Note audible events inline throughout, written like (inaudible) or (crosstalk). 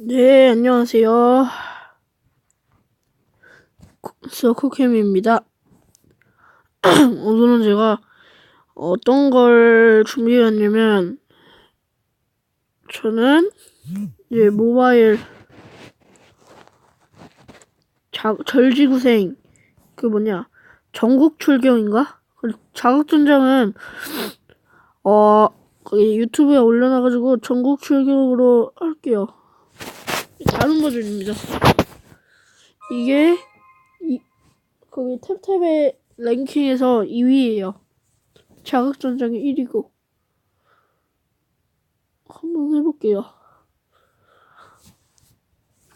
네, 안녕하세요. 서쿠캠입니다. (clears throat) 오늘은 제가 어떤 걸 준비했냐면, 저는 이제 모바일 자, 절지구생, 그 뭐냐, 전국 출경인가? 그 자격전장은, 어, 유튜브에 올려놔가지고 전국 출경으로 할게요. 다른 버전입니다. 이게 이 거기 탭탭의 랭킹에서 2위예요. 자극전장이 1위고 한번 해볼게요.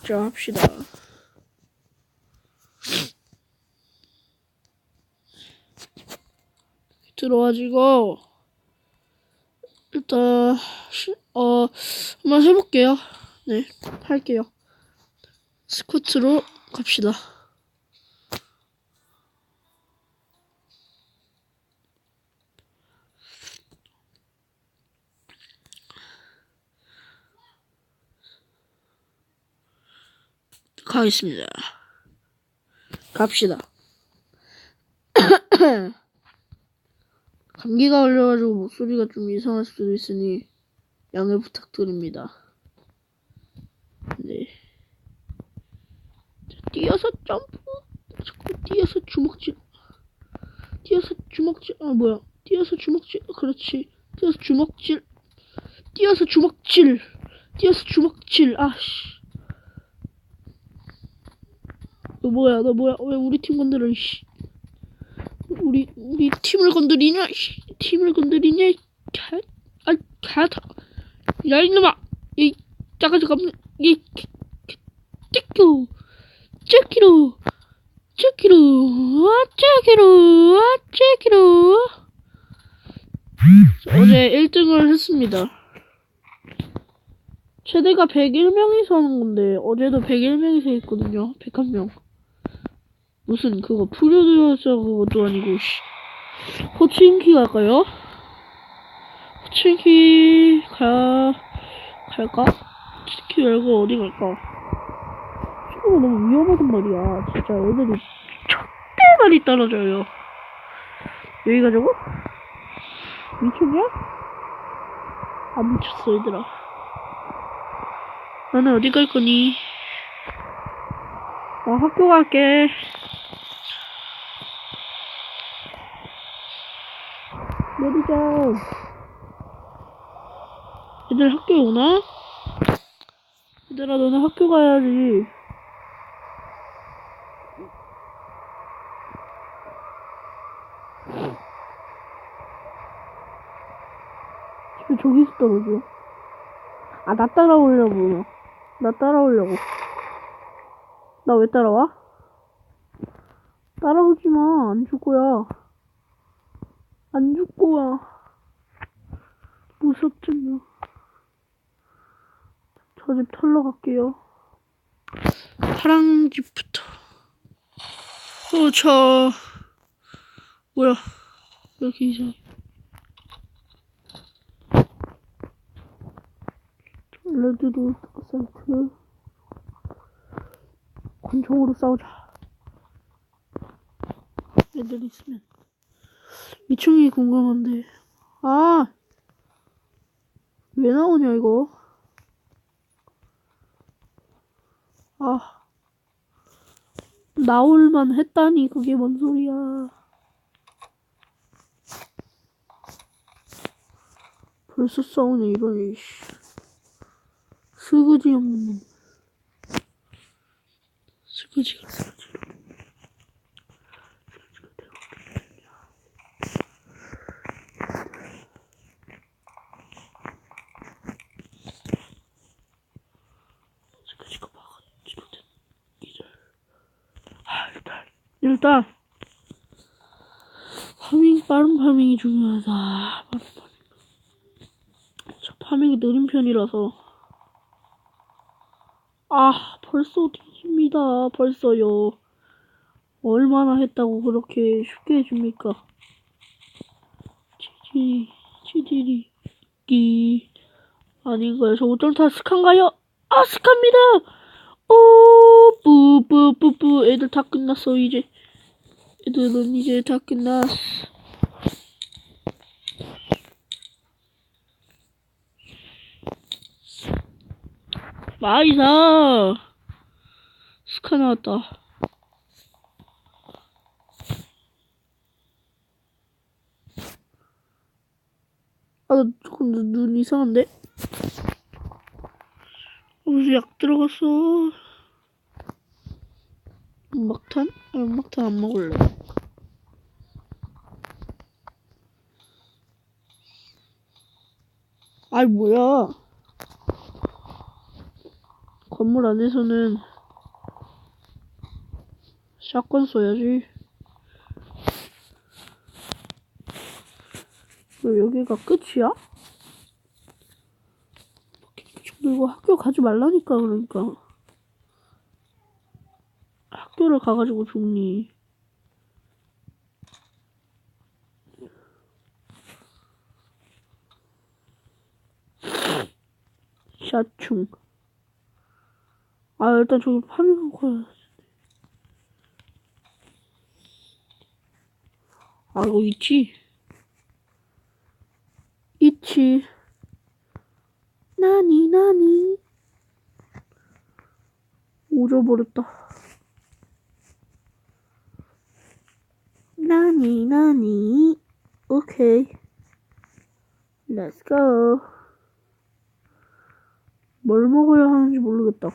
자 합시다. 들어와지고 일단 시, 어 한번 해볼게요. 네, 할게요. 스쿼트로 갑시다. 가겠습니다. 갑시다. (coughs) 감기가 걸려가지고 목소리가 좀 이상할 수도 있으니 양해 부탁드립니다. 네. 자, 뛰어서 점프. 자꾸 뛰어서 주먹질. 뛰어서 주먹질. 아 뭐야? 뛰어서 주먹질. 그렇지. 뛰어서 주먹질. 뛰어서 주먹질. 뛰어서 주먹질. 아씨. 너 뭐야? 너 뭐야? 왜 우리 팀 건드려? 씨. 우리 우리 팀을 건드리냐? 씨. 팀을 건드리냐? 개, 아, 개다. 야 이놈아! 이 짜가지 없는 이 찌끼로 찌끼로 찌끼로 아 찌끼로 아 찌끼로 어제 1등을 했습니다. 최대가 101명이서 하는 건데 어제도 101명이서 했거든요. 101명. 무슨 그거 프로듀서 그것도 아니고 씨. 호칭키 갈까요? 호칭키 가 갈까? 치킨 열고 어디 갈까? 친구가 너무 위험하단 말이야. 진짜 애들이 첫대 많이 떨어져요. 여기 가자고? 미쳤냐? 안 미쳤어, 얘들아. 너는 어디 갈 거니? 나 학교 갈게. 내리자. 애들 학교에 오나? 얘들아 너네 학교 가야지. 왜 저기서 떨어져? 아 나 따라오려고. 나 따라오려고. 나 왜 따라와? 따라오지 마. 안 죽고야. 안 죽고야. 무섭잖아 저 집 털러 갈게요. 파란 집부터. 어, 저, 뭐야. 왜 이렇게 이상해. 레드도 사이트. 권총으로 싸우자. 애들 있으면. 2층이 궁금한데. 아! 왜 나오냐, 이거? 아, 나올만 했다니, 그게 뭔 소리야. 벌써 싸우네, 이러니, 씨. 스그지 없는 놈. 스그지가 스그지. 스그지가 막아지거든. 이절. 아, 일단. 파밍, 빠른 파밍이 중요하다. 빠른 파밍. 저 파밍이 느린 편이라서. 아, 벌써 뒤집니다. 벌써요. 얼마나 했다고 그렇게 쉽게 해줍니까? 치지, 치지리, 끼. 아닌가요? 저 오점 타스칸가요? 아, 스카입니다! 오, 뿌뿌뿌뿌. 애들 다 끝났어, 이제. 애들은 이제 다 끝났어. 마이사! 스카 나왔다. 아, 나 조금 눈, 눈 이상한데? 무슨 약 들어갔어. 막탄? 아, 막탄 안 먹을래. 아이, 뭐야. 건물 안에서는 샷건 써야지. 왜 여기가 끝이야? 그리고 학교 가지 말라니까 그러니까 학교를 가가지고 죽니 샷충. 아 일단 저기 파밍하고 가야 아 이거 있지 있지 나니 나니. 오져버렸다 나니 나니 오케이 Let's go. 뭘 먹어야 하는지 모르겠다.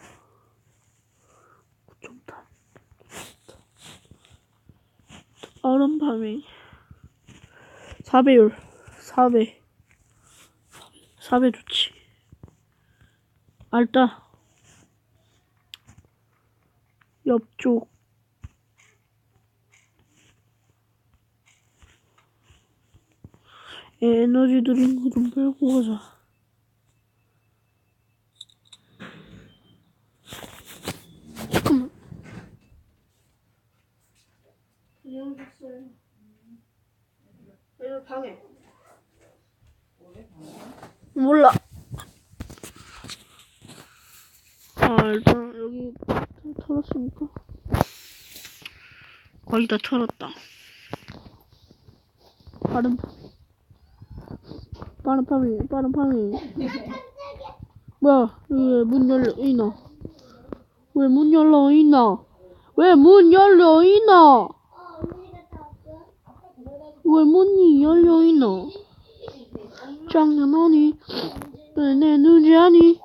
구청탄 파밍 4배율. 4배. 4배 좋지. 알다. 옆쪽. 에너지 드링크 좀 빼고 가자. 잠깐만. 내가 방해. 몰라. 아, 일단 여기 다 털었으니까. 거의 다 털었다. 빠른 파밍. 빠른 파밍, 빠른 파밍. 뭐야, 왜 문 열려 있나? 왜 문 열려 있나? 왜 문 열려 있나? 왜 문이 열려 있나? 장난 아니? 내 눈이 아니?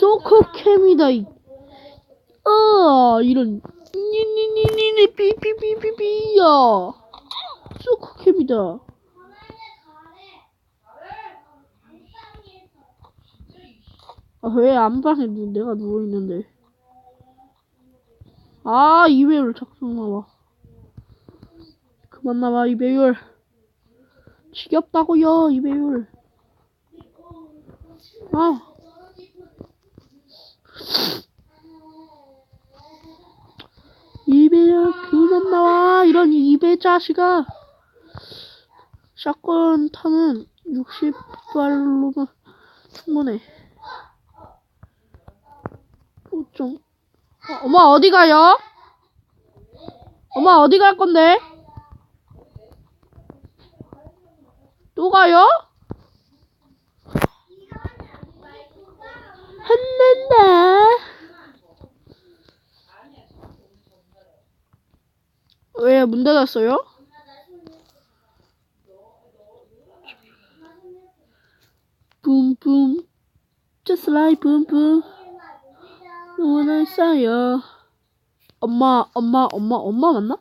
소코캠이다 이. 아 이런 니니니니니 삐삐삐삐삐야 소코캠이다 아 왜 안방에 누 내가 누워있는데. 아 이배율 자꾸 나와. 그만 나와 이배율. 지겹다고요 이배율. 아. 이배야 그만 나와. 이런 이배 자식아. 샷건 타는 60발로만 충분해 어, 좀 어, 엄마 어디 가요? 엄마 어디 갈 건데? 또 가요? 혼낸다 왜 문 닫았어요? 붐붐 just like 붐붐 너무나 있어요. 엄마 엄마 엄마 엄마 맞나?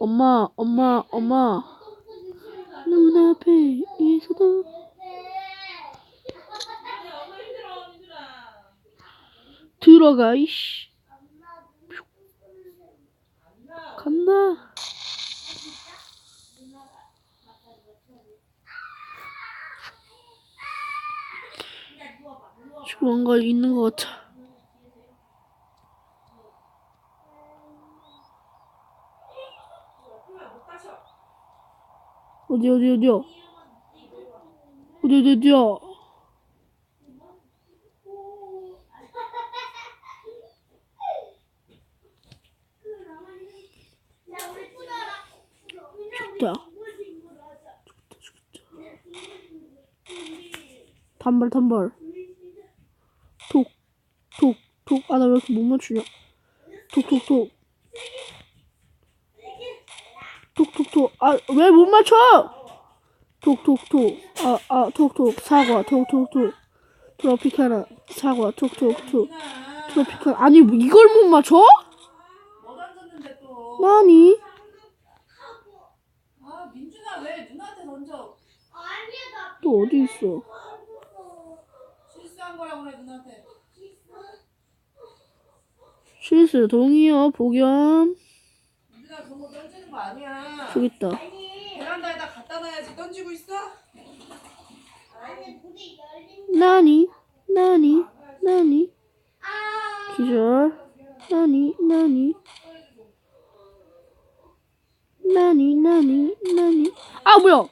엄마 엄마 엄마. 눈앞에 있어도. 들어가 이씨. 간다. 뭔가 있는 것 같아 어디 어디 어디야? 어디 어디 어디야? 죽다. 죽다 죽다. 단발 단발. 톡 톡 톡. 아 나 왜 이렇게 못 맞추냐? 톡톡톡. 톡, 톡, 톡. 아, 왜 못 맞춰? 톡, 톡, 톡. 아, 아, 톡, 톡. 사과, 톡, 톡, 톡. 트로피카나. 사과, 톡, 톡, 톡. 트로피카나. 아니, 뭐 이걸 못 맞춰? 나니? 아? 또 어디 있어? 실수한 거라고 그래 누나한테. 실수 동의어 그런 거 아니야. 저기 있다. 베란다에다 갖다 놔야지. 던지고 있어? 나니? 나니? 나니? 기절. 나니? 나니? 나니? 나니? 나니? 아 뭐야?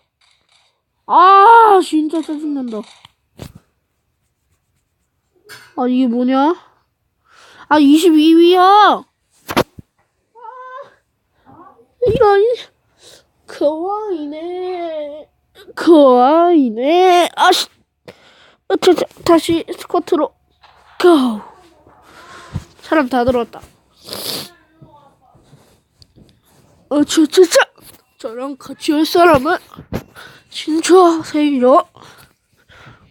아 진짜 짜증난다. 아 이게 뭐냐? 아 22위야 이런 그와이네. 그와이네. 아씨. 어, 저, 저, 다시 스쿼트로 고. 사람 다 들어왔다. 어, 저. 저랑 같이 할 사람은 신청하세요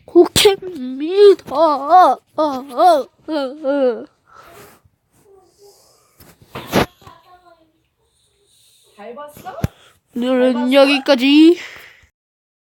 고객입니다. 아, 아, 아, 아. 잘 봤어? 오늘은 여기까지